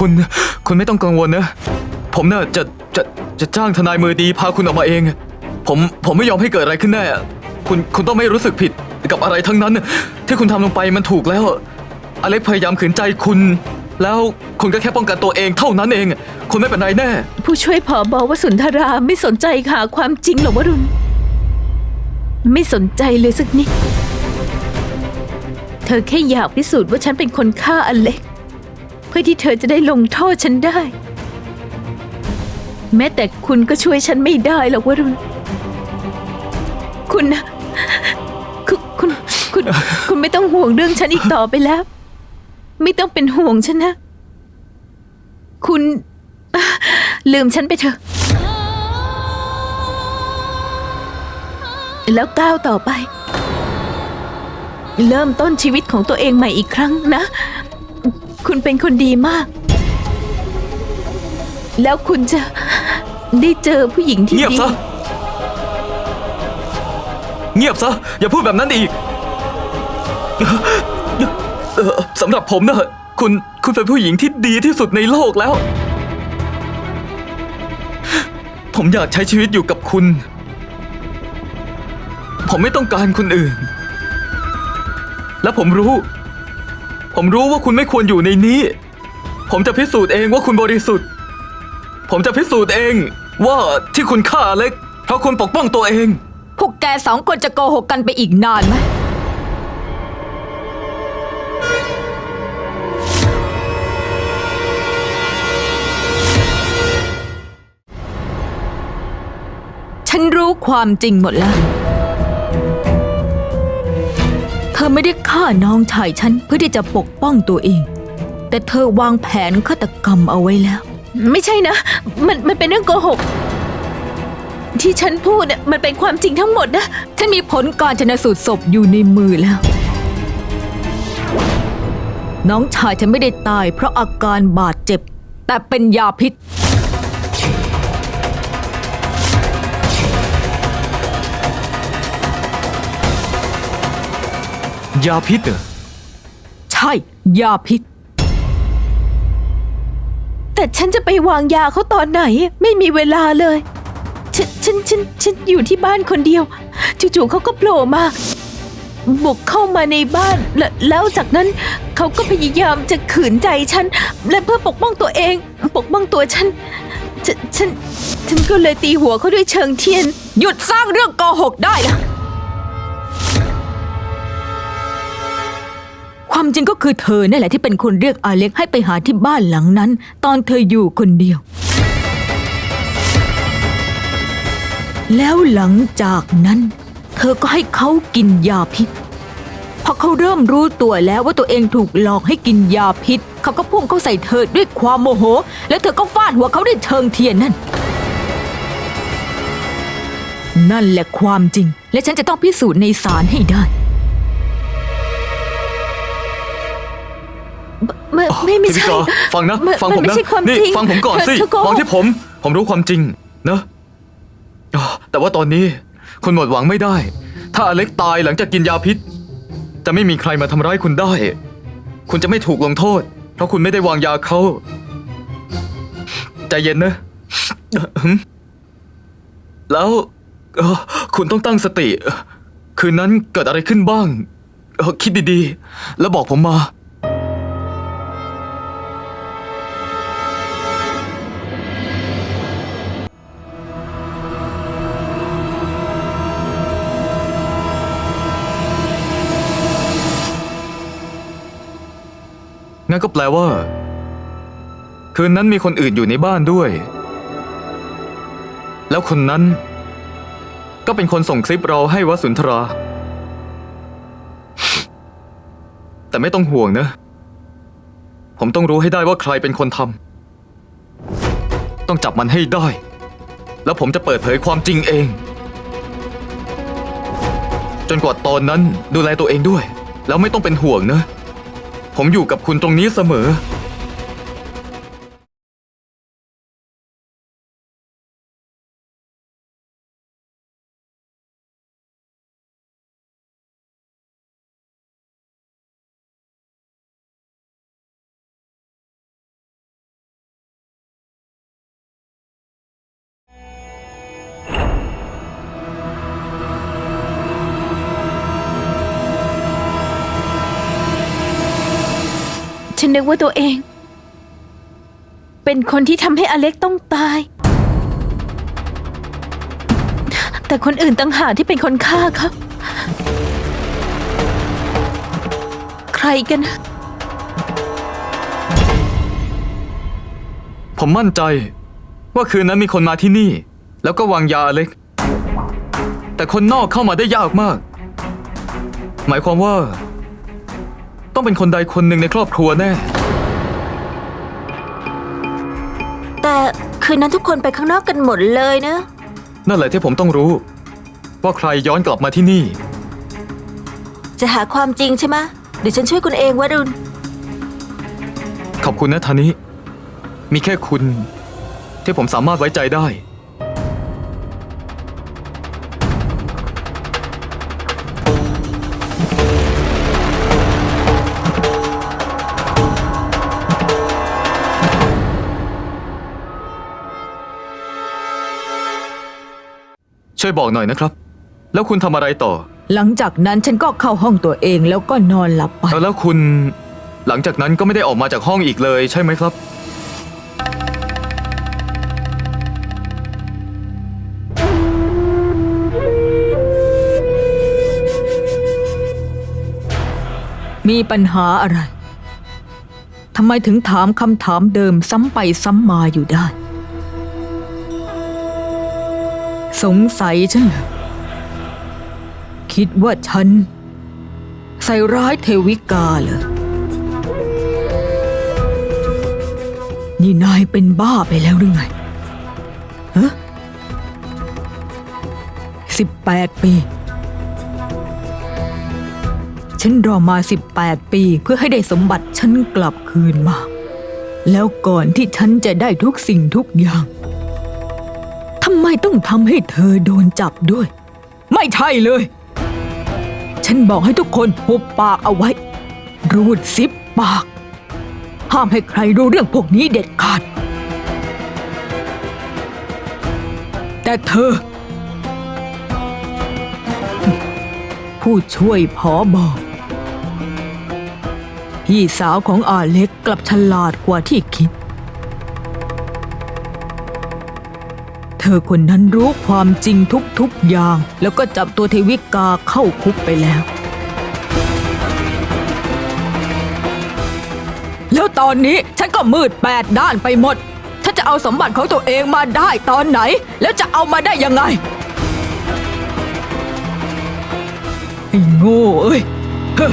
คุณ คุณไม่ต้องกังวลนะ ผมน่ะจะจะจะจ้างทนายมือดีพาคุณออกมาเอง ผมผมไม่ยอมให้เกิดอะไรขึ้นแน่คุณคุณต้องไม่รู้สึกผิดกับอะไรทั้งนั้น ที่คุณทำลงไปมันถูกแล้ว อเล็กพยายามขืนใจคุณ แล้วคุณก็แค่ป้องกันตัวเองเท่านั้นเอง คุณไม่เป็นไรแน่ ผู้ช่วยผอบอวสุนทราไม่สนใจหาความจริงหรอกวรุณ ไม่สนใจเลยสักนิด เธอแค่อยากพิสูจน์ว่าฉันเป็นคนฆ่าอเล็ก เพื่อที่เธอจะได้ลงโทษฉันได้ แม้แต่คุณก็ช่วยฉันไม่ได้หรอกวรุณ คุณนะคุณคุณ คุณ คุณไม่ต้องห่วงเรื่องฉันอีกต่อไปแล้ว ไม่ต้องเป็นห่วงฉันนะ คุณลืมฉันไปเถอะ แล้วก้าวต่อไป เริ่มต้นชีวิตของตัวเองใหม่อีกครั้งนะ คุณเป็นคนดีมาก แล้วคุณจะได้เจอผู้หญิงที่เงียบดีซะ เงียบซะ อย่าพูดแบบนั้นอีกเอ่อสำหรับผมนะคุณคุณเป็นผู้หญิงที่ดีที่สุดในโลกแล้ว ผมอยากใช้ชีวิตอยู่กับคุณ ผมไม่ต้องการคนอื่น และผมรู้ ผมรู้ว่าคุณไม่ควรอยู่ในนี้ ผมจะพิสูจน์เองว่าคุณบริสุทธิ์ ผมจะพิสูจน์เองว่าที่คุณฆ่าอเล็ก เพราะคุณปกป้องตัวเอง พวกแกสองคนจะโกหกกันไปอีกนานไหมฉันรู้ความจริงหมดแล้ว ธอไม่ได้ฆ่าน้องชายฉันเพื่อที่จะปกป้องตัวเอง แต่เธอวางแผนฆาตกรรมเอาไว้แล้ว ไม่ใช่นะ มันมันเป็นเรื่องโกหก ที่ฉันพูดเนี่ยมันเป็นความจริงทั้งหมดนะ ฉันมีผลการชนสูตรศพอยู่ในมือแล้ว น้องชายฉันไม่ได้ตายเพราะอาการบาดเจ็บ แต่เป็นยาพิษ ยาพิษเหรอใช่ยาพิษ แต่ฉันจะไปวางยาเขาตอนไหน ไม่มีเวลาเลย ฉันฉันฉันฉันอยู่ที่บ้านคนเดียว จู่ๆเขาก็โผล่มา บุกเข้ามาในบ้านแลวแล้วจากนั้นเขาก็พยายามจะขืนใจฉัน และเพื่อปกป้องตัวเอง ปกป้องตัวฉันฉันฉันฉันก็เลยตีหัวเขาด้วยเชิงเทียน หยุดสร้างเรื่องโกหกได้แล้ว ความจริงก็คือเธอนั่นแหละที่เป็นคนเรียกอาเล็กให้ไปหาที่บ้านหลังนั้น ตอนเธออยู่คนเดียว แล้วหลังจากนั้น เธอก็ให้เขากินยาพิษ พอเขาเริ่มรู้ตัวแล้วว่าตัวเองถูกหลอกให้กินยาพิษ เขาก็พุ่งเข้าใส่เธอด้วยความโมโห แล้วเธอก็ฟาดหัวเขาด้วยเชิงเทียนนั่น นั่นแหละความจริง และฉันจะต้องพิสูจน์ในศาลให้ได้ ไม่ไม่ไม่พี่ใช่กอฟังนะมันฟังผมมันไม่นะใช่ความนี่จริงฟังผมก่อนสิเธอโกหกฟังที่ผม ผมรู้ความจริงนะอ่าแต่ว่าตอนนี้คุณหมดหวังไม่ได้ ถ้าอเล็กตายหลังจากกินยาพิษ จะไม่มีใครมาทำร้ายคุณได้ คุณจะไม่ถูกลงโทษ เพราะคุณไม่ได้วางยาเขาใจเย็นนะอืมแล้วเอ่อคุณต้องตั้งสติ คืนนั้นเกิดอะไรขึ้นบ้างเอ่อคิดดีๆ แล้วบอกผมมา งั้นก็แปลว่า คืนนั้นมีคนอื่นอยู่ในบ้านด้วย แล้วคนนั้น ก็เป็นคนส่งคลิปเราให้วสุนทรา แต่ไม่ต้องห่วงนะ ผมต้องรู้ให้ได้ว่าใครเป็นคนทำต้องจับมันให้ได้ แล้วผมจะเปิดเผยความจริงเอง จนกว่าตอนนั้นดูแลตัวเองด้วย แล้วไม่ต้องเป็นห่วงนะ ผมอยู่กับคุณตรงนี้เสมอ ฉันนึกว่าตัวเอง เป็นคนที่ทำให้อเล็กต้องตาย แต่คนอื่นต่างหากที่เป็นคนฆ่าเขาใครกันนะผมมั่นใจ ว่าคืนนั้นมีคนมาที่นี่ แล้วก็วางยาอเล็ก แต่คนนอกเข้ามาได้ยากมาก หมายความว่า ต้องเป็นคนใดคนหนึ่งในครอบครัวแน่ แต่คืนนั้นทุกคนไปข้างนอกกันหมดเลยนะ นั่นแหละที่ผมต้องรู้ ว่าใครย้อนกลับมาที่นี่ จะหาความจริงใช่ไหมะเดี๋ยวฉันช่วยคุณเองวรุณ ขอบคุณนะธานิมีแค่คุณ ที่ผมสามารถไว้ใจได้ ช่วยบอกหน่อยนะครับ แล้วคุณทำอะไรต่อ หลังจากนั้นฉันก็เข้าห้องตัวเองแล้วก็นอนหลับไปแล้วคุณ หลังจากนั้นก็ไม่ได้ออกมาจากห้องอีกเลยใช่ไหมครับ มีปัญหาอะไร ทำไมถึงถามคำถามเดิมซ้ำไปซ้ำมาอยู่ได้ สงสัยฉันเหรอคิดว่าฉัน ใส่ร้ายเทวิกาเหรอ นี่นายเป็นบ้าไปแล้วหรือไงฮะสิบแปดปี ฉันรอมา18ปีเพื่อให้ได้สมบัติฉันกลับคืนมา แล้วก่อนที่ฉันจะได้ทุกสิ่งทุกอย่าง ทำไมต้องทำให้เธอโดนจับด้วย ไม่ใช่เลย ฉันบอกให้ทุกคนหุบปากเอาไว้ รูดซิปปาก ห้ามให้ใครรู้เรื่องพวกนี้เด็ดขาด แต่เธอ ผู้ช่วยผอบอกพี่สาวของอาเล็กกลับฉลาดกว่าที่คิด เธอคนนั้นรู้ความจริงทุกๆอย่าง แล้วก็จับตัวเทวิกาเข้าคุกไปแล้ว แล้วตอนนี้ฉันก็มืดแปดด้านไปหมดฉันจะเอาสมบัติของตัวเองมาได้ตอนไหน แล้วจะเอามาได้ยังไงไอ้โง่เอ้ยเฮ้อ